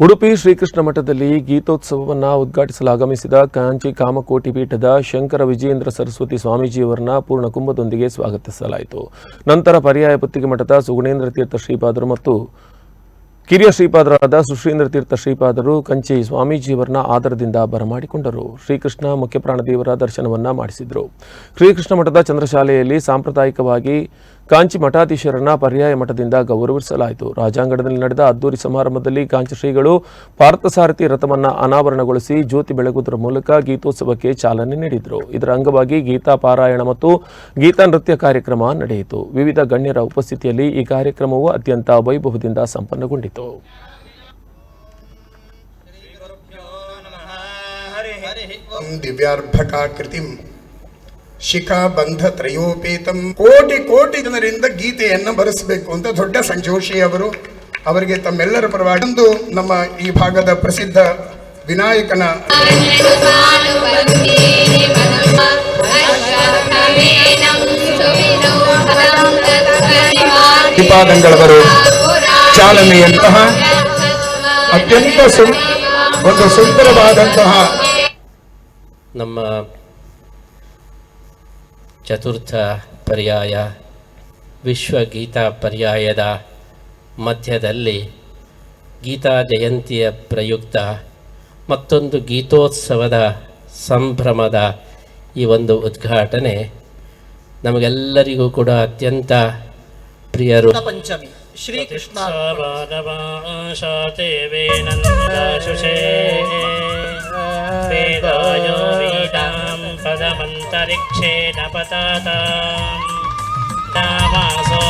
ಉಡುಪಿ ಶ್ರೀಕೃಷ್ಣ ಮಠದಲ್ಲಿ ಗೀತೋತ್ಸವವನ್ನು ಉದ್ಘಾಟಿಸಲು ಆಗಮಿಸಿದ ಕಾಂಚಿ ಕಾಮಕೋಟಿ ಪೀಠದ ಶಂಕರ ವಿಜಯೇಂದ್ರ ಸರಸ್ವತಿ ಸ್ವಾಮೀಜಿಯವರನ್ನ ಪೂರ್ಣ ಕುಂಭದೊಂದಿಗೆ ಸ್ವಾಗತಿಸಲಾಯಿತು. ನಂತರ ಪರ್ಯಾಯ ಪುತ್ತಿಗೆ ಮಠದ ಸುಗುಣೇಂದ್ರ ತೀರ್ಥ ಶ್ರೀಪಾದರು ಮತ್ತು ಕಿರಿಯ ಶ್ರೀಪಾದರಾದ ಸುಶ್ರೀಂದ್ರ ತೀರ್ಥ ಶ್ರೀಪಾದರು ಕಂಚಿ ಸ್ವಾಮೀಜಿಯವರನ್ನ ಆಧಾರದಿಂದ ಬರಮಾಡಿಕೊಂಡರು. ಶ್ರೀಕೃಷ್ಣ ಮುಖ್ಯ ಪ್ರಾಣದೇವರ ದರ್ಶನವನ್ನ ಮಾಡಿಸಿದರು. ಶ್ರೀಕೃಷ್ಣ ಮಠದ ಚಂದ್ರಶಾಲೆಯಲ್ಲಿ ಸಾಂಪ್ರದಾಯಿಕವಾಗಿ ಕಾಂಚಿ ಮಠಾಧೀಶರನ್ನ ಪರ್ಯಾಯ ಮಠದಿಂದ ಗೌರವಿಸಲಾಯಿತು. ರಾಜಾಂಗಣದಲ್ಲಿ ನಡೆದ ಅದ್ದೂರಿ ಸಮಾರಂಭದಲ್ಲಿ ಕಾಂಚಿ ಶ್ರೀಗಳು ಪಾರ್ಥಸಾರಥಿ ರಥವನ್ನು ಅನಾವರಣಗೊಳಿಸಿ ಜ್ಯೋತಿ ಬೆಳಗುವುದರ ಮೂಲಕ ಗೀತೋತ್ಸವಕ್ಕೆ ಚಾಲನೆ ನೀಡಿದರು. ಇದರ ಅಂಗವಾಗಿ ಗೀತಾ ಪಾರಾಯಣ ಮತ್ತು ಗೀತಾ ನೃತ್ಯ ಕಾರ್ಯಕ್ರಮ ನಡೆಯಿತು. ವಿವಿಧ ಗಣ್ಯರ ಉಪಸ್ಥಿತಿಯಲ್ಲಿ ಈ ಕಾರ್ಯಕ್ರಮವು ಅತ್ಯಂತ ವೈಭವದಿಂದ ಸಂಪನ್ನಗೊಂಡಿತು. ದಿವ್ಯಾರ್ಭಕಾಕೃತಿಂ ಶಿಖಾಬಂಧ ತ್ರಯೋಪೇತಂ. ಕೋಟಿ ಕೋಟಿ ಜನರಿಂದ ಗೀತೆಯನ್ನು ಬರೆಸಬೇಕು ಅಂತ ದೊಡ್ಡ ಸಂಜೋಷಿ ಅವರು. ಅವರಿಗೆ ತಮ್ಮೆಲ್ಲರ ಪರವಾಗಿ ಒಂದು ನಮ್ಮ ಈ ಭಾಗದ ಪ್ರಸಿದ್ಧ ವಿನಾಯಕನ ಪಾದಂಗಳವರು ಚಾಲನೆಯಂತಹ ಅತ್ಯಂತ ಸು ಒಂದು ಸುಂದರವಾದಂತಹ ನಮ್ಮ ಚತುರ್ಥ ಪರ್ಯಾಯ ವಿಶ್ವಗೀತಾ ಪರ್ಯಾಯದ ಮಧ್ಯದಲ್ಲಿ ಗೀತಾ ಜಯಂತಿಯ ಪ್ರಯುಕ್ತ ಮತ್ತೊಂದು ಗೀತೋತ್ಸವದ ಸಂಭ್ರಮದ ಈ ಒಂದು ಉದ್ಘಾಟನೆ ನಮಗೆಲ್ಲರಿಗೂ ಕೂಡ ಅತ್ಯಂತ ಪ್ರಿಯರು. ಪಂಚಮಿ. ಶ್ರೀಕೃಷ್ಣ ಶುಶೇ पदमन्तरिक्षेण पताताम् नामासो